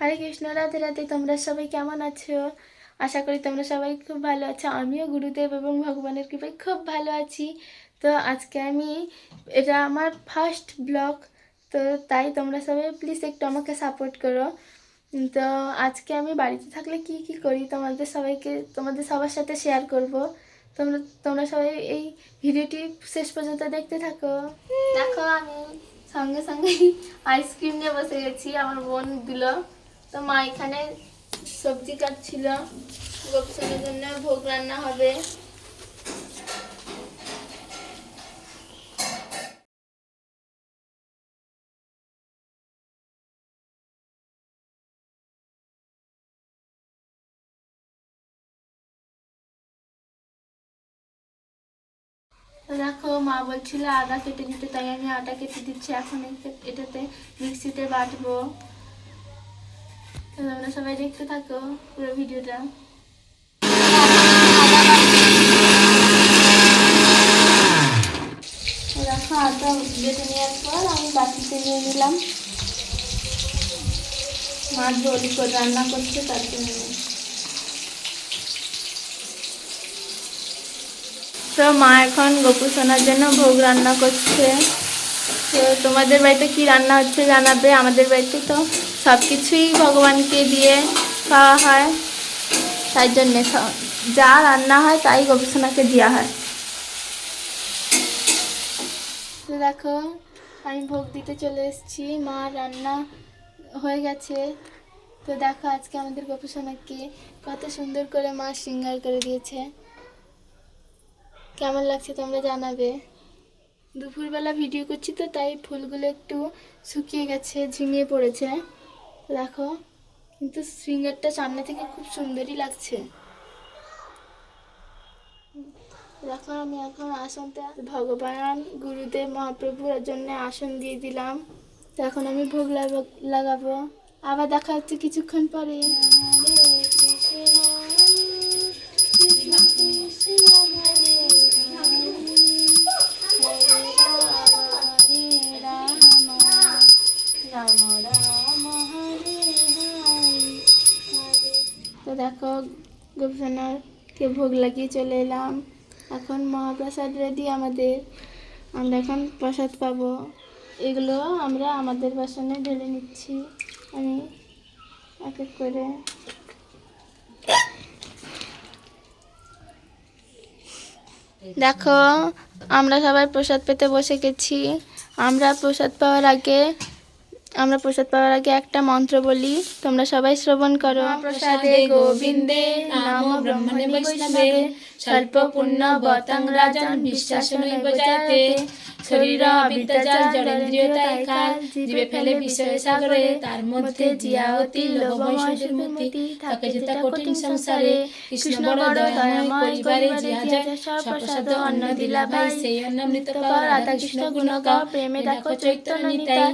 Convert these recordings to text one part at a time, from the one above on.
হরে কৃষ্ণ, রাধে রাধে। তোমরা সবাই কেমন আছো? আশা করি তোমরা সবাই খুব ভালো আছো। আমিও গুরুদেব এবং ভগবানের কৃপায় খুব ভালো আছি। তো আজকে আমি, এটা আমার ফার্স্ট ব্লগ তো তাই তোমরা সবাই প্লিজ একটু আমাকে সাপোর্ট করো। তো আজকে আমি বাড়িতে থাকলে কি কি করি তোমাদের সবাইকে, তোমাদের সবার সাথে শেয়ার করব। তোমরা তোমরা সবাই এই ভিডিওটি শেষ পর্যন্ত দেখতে থাকো। দেখো আমি সঙ্গে সঙ্গে আইসক্রিম নিয়ে বসে গেছি, আমার বোন দিল। তো মা এখানে সবজি কাটছিল। গোপসনের জন্য ভোগ রান্না হবে। দেখো, মা বলছিল আদা কেটে দিতে তাই আমি আটা কেটে দিচ্ছি। এখন এটাতে মিক্সিতে বাটবো। তোমরা সবাই দেখতে থাকো পুরো ভিডিওটা। নেওয়ার পর আমি নিয়ে নিলাম। মা ঝোল করে রান্না করছে, তার জন্য তো মা এখন গোপু সোনার জন্য ভোগ রান্না করছে। তো তোমাদের বাড়িতে কি রান্না হচ্ছে জানাবে আমাদের বাড়িতে তো সব কিছুই ভগবানকে দিয়ে খাওয়া হয়। তাই জন্যে যা রান্না হয় তাই গবেষণাকে দেওয়া হয়। তো দেখো, আমি ভোগ দিতে চলে এসেছি। মা রান্না হয়ে গেছে। তো দেখো আজকে আমাদের সোনাকে কত সুন্দর করে মা শৃঙ্গার করে দিয়েছে। কেমন লাগছে তোমরা জানাবে। দুপুরবেলা ভিডিও করছি তো, তাই ফুলগুলো একটু শুকিয়ে গেছে, ঝিমিয়ে পড়েছে। দেখো, কিন্তু সিঙ্গারটা সামনে থেকে খুব সুন্দরই লাগছে। দেখো, আমি এখন আসনটা ভগবান, গুরুদেব, মহাপ্রভুর জন্য আসন দিয়ে দিলাম। এখন আমি ভোগ লাগা- লাগাবো। আবার দেখা হচ্ছে কিছুক্ষণ পরে। কৃষ্ণ। দেখো গোপীনাথকে ভোগ লাগিয়ে চলে এলাম। এখন মহাপ্রসাদ রেডি আমাদের। আমরা এখন প্রসাদ পাবো। এগুলো আমরা আমাদের বাসনে ঢেলে নিচ্ছি। আমি এক এক করে দেখো, আমরা সবাই প্রসাদ পেতে বসে গেছি। আমরা প্রসাদ পাওয়ার আগে আমরা প্রসাদ পাওয়ার আগে একটা মন্ত্র বলি, তোমরা সবাই শ্রবণ করো। প্রসাদে গোবিন্দে নাম ব্রহ্মণে বৈষ্ণবে স্বল্প পুণ্য বতং রাজন বিশ্বাসনৈব জায়তে, শরীর জীবে ফেলে বিষয় সাগরে, তার মধ্যে জিয়া লোভময় যেটা কঠিন সংসারে, কৃষ্ণ বড় দয়াময় পরিবারে জিয়া যায়, সপ্রসাদ অন্ন দিলা ভাই, সেই অন্নামৃত কর রাধা কৃষ্ণ গুণ গাও প্রেমে দেখো চৈতন্য নিতাই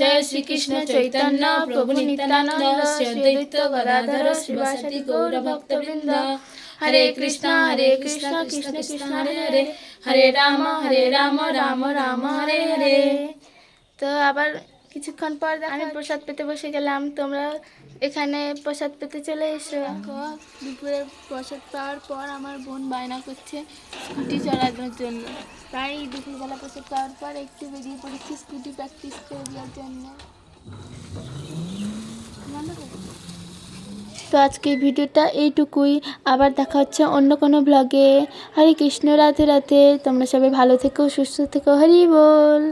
জয় শ্রীকৃষ্ণ চৈতন্য, প্রভু নিত্যানন্দ শ্রী অদ্বৈত গদাধর শ্রীবাসতি গৌর ভক্তবৃন্দ। হরে কৃষ্ণ হরে কৃষ্ণ কৃষ্ণ কৃষ্ণ, হরে হরে। হরে রাম হরে রাম রাম রাম, হরে হরে। তো আবার কিছুক্ষণ পর আমি প্রসাদ পেতে বসে গেলাম। তোমরা এখানে প্রসাদ পেতে চলে এসো। দুপুরে প্রসাদ পাওয়ার পর আমার বোন বায়না করছে স্কুটি চালানোর জন্য। তাই দুপুরবেলা প্রসাদ পাওয়ার পর একটু বেরিয়ে পড়েছি স্কুটি প্র্যাকটিস করে দেওয়ার জন্য। তো আজকে ভিডিওটা এইটুকুই। আবার দেখা হচ্ছে অন্য কোনো ব্লগে হরে কৃষ্ণ রাতে রাতে তোমরা সবাই ভালো থেকো সুস্থ থেকো। হরি বল।